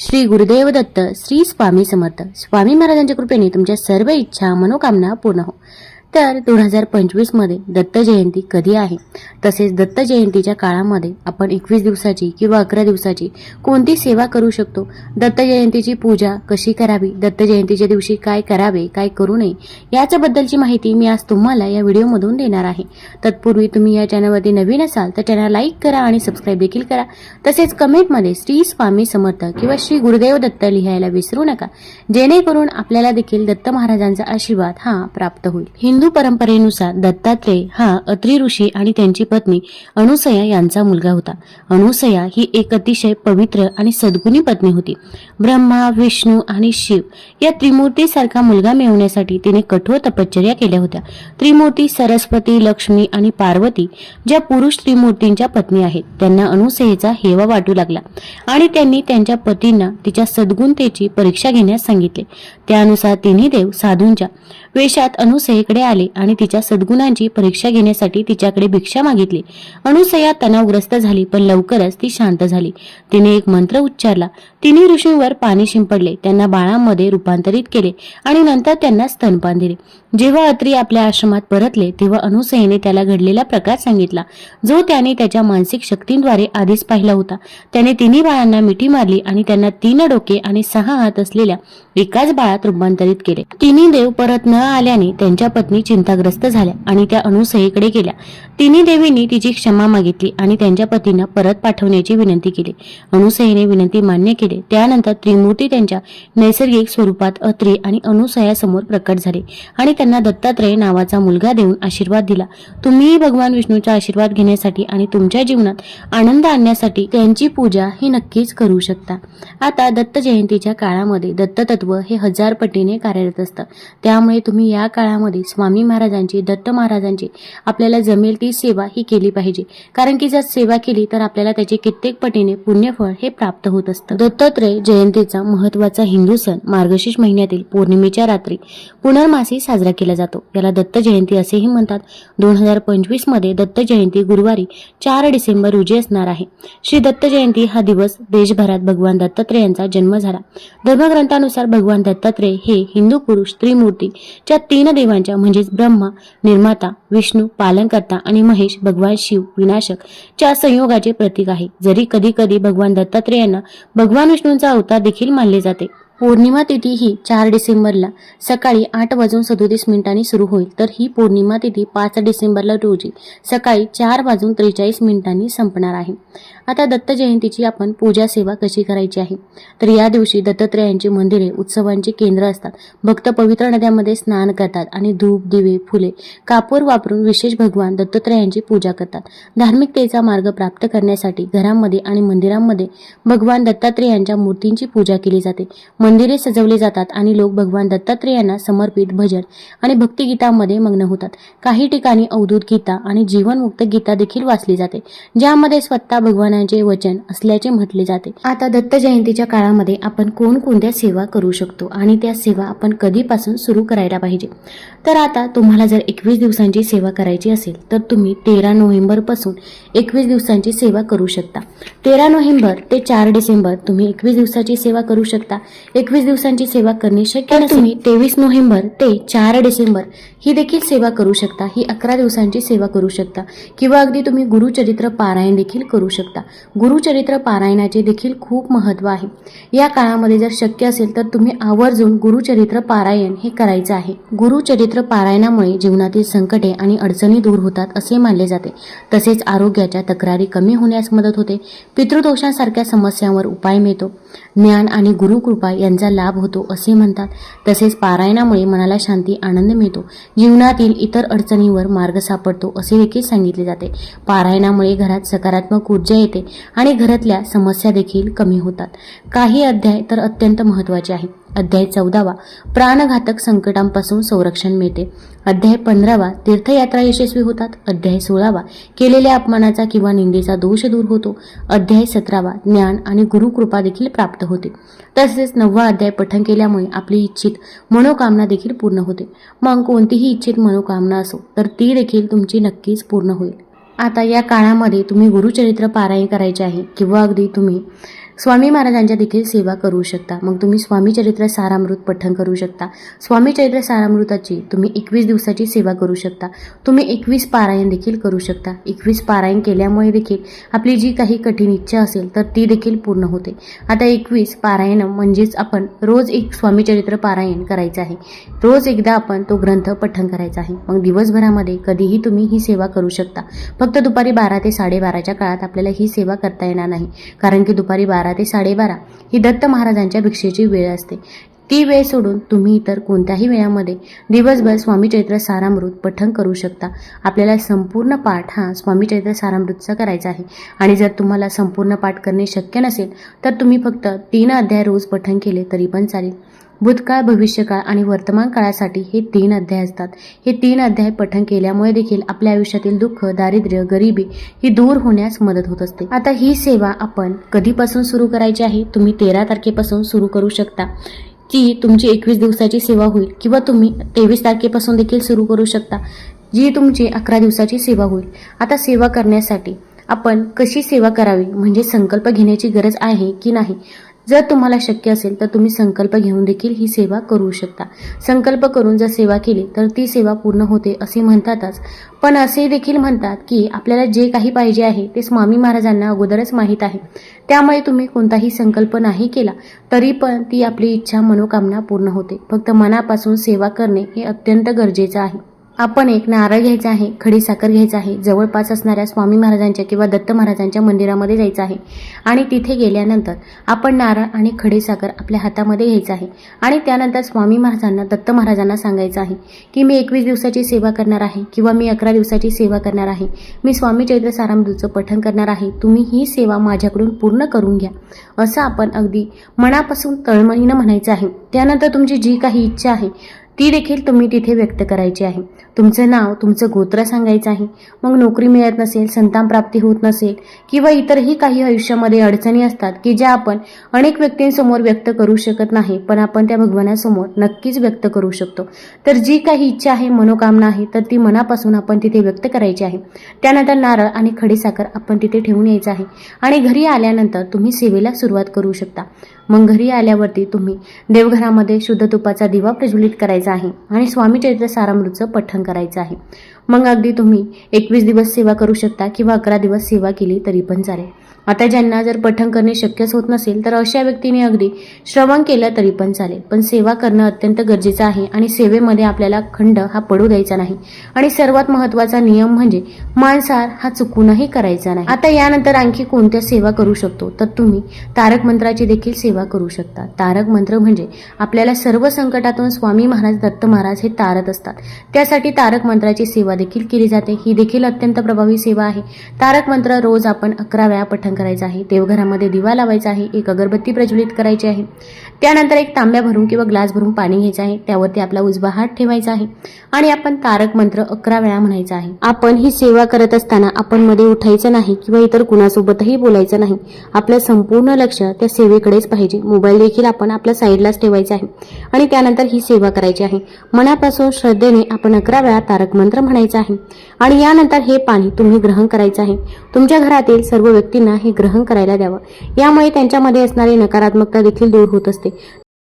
श्री गुरुदेव दत्त श्री स्वामी समर्थ. स्वामी महाराजांच्या कृपेने तुमच्या सर्व इच्छा मनोकामना पूर्ण हो. तर दोन हजार पंचवीसमध्ये दत्त जयंती कधी आहे? तसेच दत्त जयंतीच्या काळामध्ये आपण एकवीस दिवसाची किंवा अकरा दिवसाची कोणती सेवा करू शकतो? दत्त जयंतीची पूजा कशी करावी? दत्त जयंतीच्या दिवशी काय करावे? काय करू नये? याच्याबद्दलची माहिती मी आज तुम्हाला या व्हिडिओमधून देणार आहे. तत्पूर्वी तुम्ही या चॅनलवरती नवीन असाल तर चॅनल लाईक करा आणि सबस्क्राईब देखील करा. तसेच कमेंटमध्ये श्री स्वामी समर्थ किंवा श्री गुरुदेव दत्त लिहायला विसरू नका. जेणेकरून आपल्याला देखील दत्त महाराजांचा आशीर्वाद हा प्राप्त होईल. हिंदू परंपरेनुसार दत्तात्रेय हा अत्री ऋषी आणि त्यांची पत्नी अनुसया यांचा मुलगा होता. अनुसया ही एक अतिशय पवित्र आणि सद्गुणी पत्नी होती. ब्रह्मा विष्णू आणि शिव या त्रिमूर्तीसारखा मुलगा मिळवण्यासाठी तिने कठोर तपश्चर्या केल्या होत्या. त्रिमूर्ती सरस्वती लक्ष्मी आणि पार्वती ज्या पुरुष त्रिमूर्तींच्या पत्नी आहेत त्यांना अनुसयेचा हेवा वाटू लागला आणि त्यांनी त्यांच्या पतींना तिच्या सद्गुणतेची परीक्षा घेण्यास सांगितले. त्यानुसार तिन्ही देव साधूंच्या वेशात अनुसयेकडे आले आणि तिच्या सद्गुणांची परीक्षा घेण्यासाठी तिच्याकडे भिक्षा मागितली. अनुसया तणावग्रस्त झाली पण लवकरच ती शांत झाली. तिने एक मंत्र उच्चारला. तिन्ही ऋषींवर पाणी शिंपडले. त्यांना बाळांमध्ये रूपांतरित केले आणि नंतर त्यांना स्तनपान दिले. जेव्हा अत्री आपल्या आश्रमात परतले तेव्हा अनुसयेने त्याला घडलेला प्रकार सांगितला. जो त्याने त्याच्या मानसिक शक्तींद्वारे आधीच पाहिला होता. त्याने तिन्ही बाळांना मिठी मारली आणि त्यांना तीन डोके आणि सहा हात असलेल्या एकाच बाळात रूपांतरित केले. तिन्ही देव परत न आल्याने त्यांच्या पत्नी चिंताग्रस्त झाल्या आणि त्या अनुसयेकडे गेल्या. तिन्ही देवींनी तिची क्षमा मागितली आणि त्यांच्या पतींना परत पाठवण्याची विनंती केली. अनुसयेने विनंती मान्य केली. त्यानंतर त्रिमूर्ती त्यांच्या नैसर्गिक स्वरूपात अत्री आणि अनुसयासमोर प्रकट झाले आणि त्यांना दत्तात्रय नावाचा मुलगा देऊन आशीर्वाद दिला. तुम्ही भगवान विष्णूचा आशीर्वाद घेण्यासाठी आणि तुमच्या जीवनात आनंद आणण्यासाठी त्यांची पूजा ही नक्कीच करू शकता. आता दत्त जयंतीच्या काळामध्ये दत्ततत्व हे हजार पटीने कार्यरत असतं. त्यामुळे तुम्ही या काळामध्ये स्वामी महाराजांची दत्त महाराजांची आपल्याला जमेल ती सेवा ही केली पाहिजे. कारण की जर सेवा केली तर आपल्याला त्याचे कित्येक पटीने पुण्यफळ हे प्राप्त होत असतं. दत्तात्रय जयंतीचा महत्त्वाचा हिंदू सण मार्गशीर्ष महिन्यातील पौर्णिमेच्या रात्री पुनर्मासी साजरा केला जातो. याला दत्त जयंती असेही म्हणतात. दोन हजार पंचवीसमध्ये दत्त जयंती गुरुवारी चार डिसेंबर रोजी असणार आहे. श्री दत्त जयंती हा दिवस देशभरात भगवान दत्तात्रेयांचा जन्म झाला. धर्मग्रंथानुसार भगवान दत्तात्रेय हे हिंदू पुरुष त्रिमूर्ती च्या तीन देवांच्या म्हणजेच ब्रह्मा निर्माता विष्णू पालनकर्ता आणि महेश भगवान शिव विनाशक च्या संयोगाचे प्रतीक आहे. जरी कधी कधी भगवान दत्तात्रेयांना भगवान विष्णूंचा अवतार देखील मानले जाते. पौर्णिमा तिथी ही चार डिसेंबरला सकाळी आठ वाजून सदोतीस मिनिटांनी सुरू होईल. तर ही पौर्णिमा तिथी पाच डिसेंबरला रोजी सकाळी चार वाजून त्रेचाळीस मिनिटांनी संपणार आहे. आता दत्त जयंतीची आपण पूजा सेवा कशी करायची आहे? तर या दिवशी दत्तात्रयांची मंदिरे उत्सवांची केंद्र असतात. भक्त पवित्र नद्यामध्ये स्नान करतात आणि धूप दिवे फुले कापूर वापरून विशेष भगवान दत्तात्रयांची पूजा करतात. धार्मिकतेचा मार्ग प्राप्त करण्यासाठी घरांमध्ये आणि मंदिरांमध्ये भगवान दत्तात्रेयांच्या मूर्तींची पूजा केली जाते. मंदिरे सजवली जातात आणि लोक भगवान दत्तात्रेयांना समर्पित भजन आणि भक्तिगीतामध्ये मग्न होतात. काही ठिकाणी अवधूत गीता आणि जीवनमुक्त गीता देखील वाचली जाते ज्यामध्ये स्वतः भगवानांचे वचन असल्याचे म्हटले जाते. आता दत्त जयंतीच्या काळामध्ये आपण कोणकोणत्या सेवा करू शकतो आणि त्या सेवा आपण कधीपासून सुरू करायला पाहिजे? तर आता तुम्हाला जर एकवीस दिवसांची सेवा करायची असेल तर तुम्ही तेरा नोव्हेंबरपासून एकवीस दिवसांची सेवा करू शकता. तेरा नोव्हेंबर ते चार डिसेंबर तुम्ही एकवीस दिवसाची सेवा करू शकता. एकवीस दिवसांची सेवा करणे शक्य तुम्ही तेवीस नोव्हेंबर ते चार डिसेंबर ही देखील सेवा करू शकता. ही अकरा दिवसांची सेवा करू शकता. किंवा अगदी तुम्ही गुरुचरित्र पारायण देखील करू शकता. गुरुचरित्र पारायणाचे देखील खूप महत्त्व आहे. या काळामध्ये जर शक्य असेल तर तुम्ही आवर्जून गुरुचरित्र पारायण हे करायचं आहे. गुरुचरित्र पारायणामुळे जीवनातील संकटे आणि अडचणी दूर होतात असे मानले जाते. तसेच आरोग्याच्या तक्रारी कमी होण्यास मदत होते. पितृदोषांसारख्या समस्यांवर उपाय मिळतो. ज्ञान आणि गुरुकृपा यांचा लाभ होतो असे म्हणतात. तसेच पारायणामुळे मनाला शांती आनंद मिळतो. जीवनातील इतर अडचणींवर मार्ग सापडतो असे देखील सांगितले जाते. पारायणामुळे घरात सकारात्मक ऊर्जा येते आणि घरातल्या समस्या देखील कमी होतात. काही अध्याय तर अत्यंत महत्त्वाचे आहेत. अध्याय चौदावा. प्राणघातक संकटांपासून संरक्षण मिळते. अध्याय पंधरावा. तीर्थयात्रा यशस्वी होतात. अध्याय सोळावा. केलेल्या अपमानाचा किंवा निंदेचा दोष दूर होतो. अध्याय सतरावा. ज्ञान आणि गुरुकृपा देखील प्राप्त होते. तसेच नववा अध्याय पठण केल्यामुळे आपली इच्छित मनोकामना देखील पूर्ण होते. मग कोणतीही इच्छित मनोकामना असो तर ती देखील तुमची नक्कीच पूर्ण होईल. आता या काळामध्ये तुम्ही गुरुचरित्र पारायण करायचे आहे किंवा अगदी तुम्ही स्वामी महाराजांच्या देखील सेवा करू शकता. मग तुम्ही स्वामी चरित्र सारामृत पठण करू शकता. स्वामी चरित्र सारामृताची तुम्ही एकवीस दिवसाची सेवा करू शकता. तुम्ही एकवीस पारायण देखील करू शकता. एकवीस पारायण केल्यामुळे देखील आपली जी काही कठीण इच्छा असेल तर ती देखील पूर्ण होते. आता एकवीस पारायण म्हणजेच आपण रोज एक स्वामी चरित्र पारायण करायचं आहे. रोज एकदा आपण तो ग्रंथ पठण करायचा आहे. मग दिवसभरामध्ये कधीही तुम्ही ही सेवा करू शकता. फक्त दुपारी बारा ते साडेबाराच्या काळात आपल्याला ही सेवा करता येणार नाही. कारण की दुपारी बारा ते साडेबारा ही दत्त महाराजांच्या भिक्षेची वेळ असते. ती वेळ सोडून तुम्ही इतर कोणत्याही वेळामध्ये दिवसभर स्वामी चैत्र सारामृत पठण करू शकता. आपल्याला संपूर्ण पाठ हा स्वामी चैत्र सारामृतचा करायचा आहे. आणि जर तुम्हाला संपूर्ण पाठ करणे शक्य नसेल तर तुम्ही फक्त तीन अध्याय रोज पठण केले तरी पण चालेल. भूतकाळ भविष्यकाळ आणि वर्तमान काळासाठी हे तीन अध्याय असतात. हे तीन अध्याय पठण केल्यामुळे देखील आपल्या आयुष्यातील दुःख दारिद्र्य गरिबी ही दूर होण्यास मदत होत असते. आता ही सेवा आपण कधीपासून सुरू करायची आहे? तुम्ही तेरा तारखेपासून सुरू करू शकता. की तुमची एकवीस दिवसाची सेवा होईल किंवा तुम्ही तेवीस तारखेपासून देखील सुरू करू शकता जी तुमची अकरा दिवसाची सेवा होईल. आता सेवा करण्यासाठी आपण कशी सेवा करावी? म्हणजे संकल्प घेण्याची गरज आहे की नाही? जर तुम्हाला शक्य असेल तर तुम्ही संकल्प घेऊन देखील ही सेवा करू शकता. संकल्प करून जर सेवा केली तर ती सेवा पूर्ण होते असे म्हणतातच. पण असे देखील म्हणतात की आपल्याला जे काही पाहिजे आहे ते स्वामी महाराजांना अगोदरच माहीत आहे. त्यामुळे तुम्ही कोणताही संकल्प नाही केला तरी पण ती आपली इच्छा मनोकामना पूर्ण होते. फक्त मनापासून सेवा करणे हे अत्यंत गरजेचं आहे. आपण एक नारळ घ्यायचा आहे खडी साखर घ्यायचा आहे जवळपास असणाऱ्या स्वामी महाराजांच्या किंवा दत्त महाराजांच्या मंदिरामध्ये जायचं आहे. आणि तिथे गेल्यानंतर आपण नारळ आणि खडी साखर आपल्या हातामध्ये घ्यायचं आहे. आणि त्यानंतर स्वामी महाराजांना दत्त महाराजांना सांगायचं आहे की मी एकवीस दिवसाची सेवा करणार आहे किंवा मी अकरा दिवसाची सेवा करणार आहे. मी स्वामी चैत्र सारामृतचं पठण करणार आहे. तुम्ही ही सेवा माझ्याकडून पूर्ण करून घ्या. असं आपण अगदी मनापासून तळमळीनं म्हणायचं आहे. त्यानंतर तुमची जी काही इच्छा आहे ती देखील तुम्ही तिथे व्यक्त करायची आहे. तुमचं नाव तुमचं गोत्र सांगायचं आहे. मग नोकरी मिळत नसेल संतान प्राप्ती होत नसेल किंवा इतरही काही आयुष्यामध्ये अडचणी असतात की ज्या आपण अनेक व्यक्तींसमोर व्यक्त करू शकत नाही पण आपण त्या भगवानासमोर नक्कीच व्यक्त करू शकतो. तर जी काही इच्छा आहे मनोकामना आहे तर ती मनापासून आपण तिथे व्यक्त करायची आहे. त्यानंतर नारळ आणि खडीसाखर आपण तिथे ठेवून यायचं आहे. आणि घरी आल्यानंतर तुम्ही सेवेला सुरुवात करू शकता. मग घरी आल्यावरती तुम्ही देवघरामध्ये शुद्ध तुपाचा दिवा प्रज्वलित करायचा आहे आणि स्वामी चरित्र सारामृतचं पठण करायचं आहे. मग अगदी तुम्ही एकवीस दिवस सेवा करू शकता किंवा अकरा दिवस सेवा केली तरी पण चालेल. आता ज्यांना जर पठण करणे शक्यच होत नसेल तर अशा व्यक्तीने अगदी श्रवण केलं तरी पण चालेल. पण सेवा करणं अत्यंत गरजेचं आहे आणि सेवेमध्ये आपल्याला खंड हा पडू द्यायचा नाही. आणि सर्वात महत्त्वाचा नियम म्हणजे मांसाहार हा चुकूनही करायचा नाही. आता यानंतर आणखी कोणत्या सेवा करू शकतो? तर तुम्ही तारक मंत्राची देखील सेवा करू शकता. तारक मंत्र म्हणजे आपल्याला सर्व संकटातून स्वामी महाराज दत्त महाराज हे तारत असतात. त्यासाठी तारक मंत्राची सेवा देखील केली जाते. ही देखील अत्यंत प्रभावी सेवा आहे. तारक मंत्र रोज आपण अकरा वेळा पठण करायचं आहे. देवघरामध्ये दिवा लावायचा आहे. एक अगरबत्ती प्रज्वलित करायची आहे. त्यानंतर एक तांब्या भरून किंवा ग्लास भरून पाणी घ्यायचं आहे. त्यावरती आपला उजवा हात ठेवायचा आहे. आणि आपण तारक मंत्र अकरा वेळा म्हणायचा आहे. आपण ही सेवा करत असताना आपण मध्ये उठायचं नाही किंवा इतर कुणासोबतही बोलायचं नाही. आपलं संपूर्ण लक्ष त्या सेवेकडेच पाहिजे. मोबाईल देखील आपण आपल्या साईडलाच ठेवायचा आहे. आणि त्यानंतर ही सेवा करायची आहे. मनापासून श्रद्धेने आपण अकरा वेळा तारक मंत्र म्हणायचं आहे. आणि यानंतर हे पाणी तुम्ही ग्रहण करायचं आहे. तुमच्या घरातील सर्व व्यक्तींना हे ग्रहण करायला द्यावं. यामुळे त्यांच्यामध्ये असणारी नकारात्मकता देखील दूर होत असते.